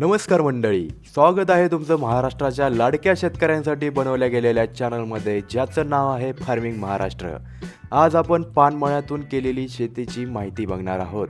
नमस्कार मंडळी स्वागत आहे तुमचं महाराष्ट्राच्या लाडक्या शेतकऱ्यांसाठी बनवल्या गेलेल्या चॅनलमध्ये ज्याचं नाव आहे फार्मिंग महाराष्ट्र. आज आपण पानमळ्यातून केलेली शेतीची माहिती बघणार आहोत.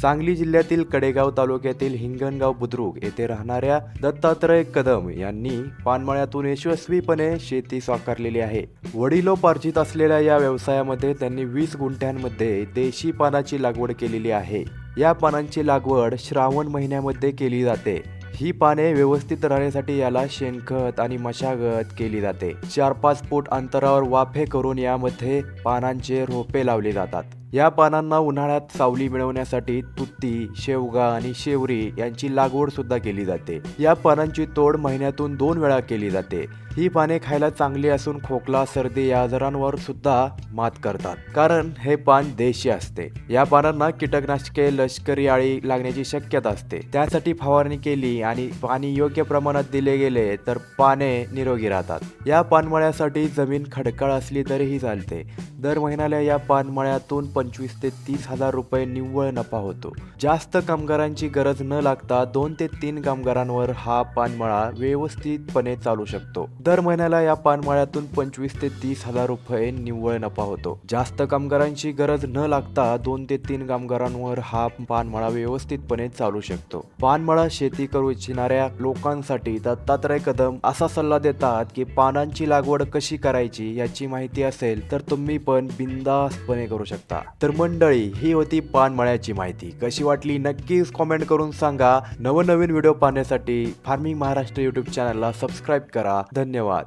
सांगली जिल्ह्यातील कडेगाव तालुक्यातील हिंगणगाव बुद्रुक येथे राहणाऱ्या दत्तात्रय कदम यांनी पानमळ्यातून यशस्वीपणे शेती साकारलेली आहे. वडिलोपार्जित असलेल्या या व्यवसायामध्ये त्यांनी वीस गुंठ्यांमध्ये देशी पानाची लागवड केलेली आहे. या पानांची लागवड श्रावण महिन्यामध्ये केली जाते. ही पाने व्यवस्थित राहण्यासाठी याला शेणखत आणि मशागत केली जाते. चार पाच फूट अंतरावर वाफे करून यामध्ये पानांचे रोपे लावले जातात. या पानांना उन्हाळ्यात सावली मिळवण्यासाठी तुत्ती शेवगा आणि शेवरी यांची लागवड सुद्धा केली जाते. या पानांची तोड महिन्यातून दोन वेळा केली जाते. ही पाने खायला चांगली असून खोकला सर्दी या आजारांवर सुद्धा मात करतात. कारण हे पान देशी असते. या पानांना कीटकनाशके लष्करी आळी लागण्याची शक्यता असते. त्यासाठी फवारणी केली आणि पाणी योग्य प्रमाणात दिले गेले तर पाने निरोगी राहतात. या पानमळ्यासाठी जमीन खडकाळ असली तरीही चालते. दर महिन्याला या पानमळ्यातून पंचवीस ते तीस हजार रुपये निव्वळ नफा होतो. जास्त कामगारांची गरज न लागता दोन ते तीन कामगारांवर हा पानमळा व्यवस्थितपणे चालू शकतो. दर महिन्याला या पानमळ्यातून पंचवीस ते तीस हजार रुपये निव्वळ नफा होतो. जास्त कामगारांची गरज न लागता दोन ते तीन कामगारांवर हा पानमळा व्यवस्थितपणे चालू शकतो. पानमळा शेती करू इच्छिणाऱ्या लोकांसाठी दत्तात्रय कदम असा सल्ला देतात की पानांची लागवड कशी करायची याची माहिती असेल तर तुम्ही पण बिंदासपणे करू शकता. तर मंडळी ही होती पानमळ्याची माहिती. कशी वाटली नक्कीच कॉमेंट करून सांगा. नवनवीन व्हिडिओ पाहण्यासाठी फार्मिंग महाराष्ट्र युट्यूब चॅनलला सबस्क्राईब करा. धन्यवाद.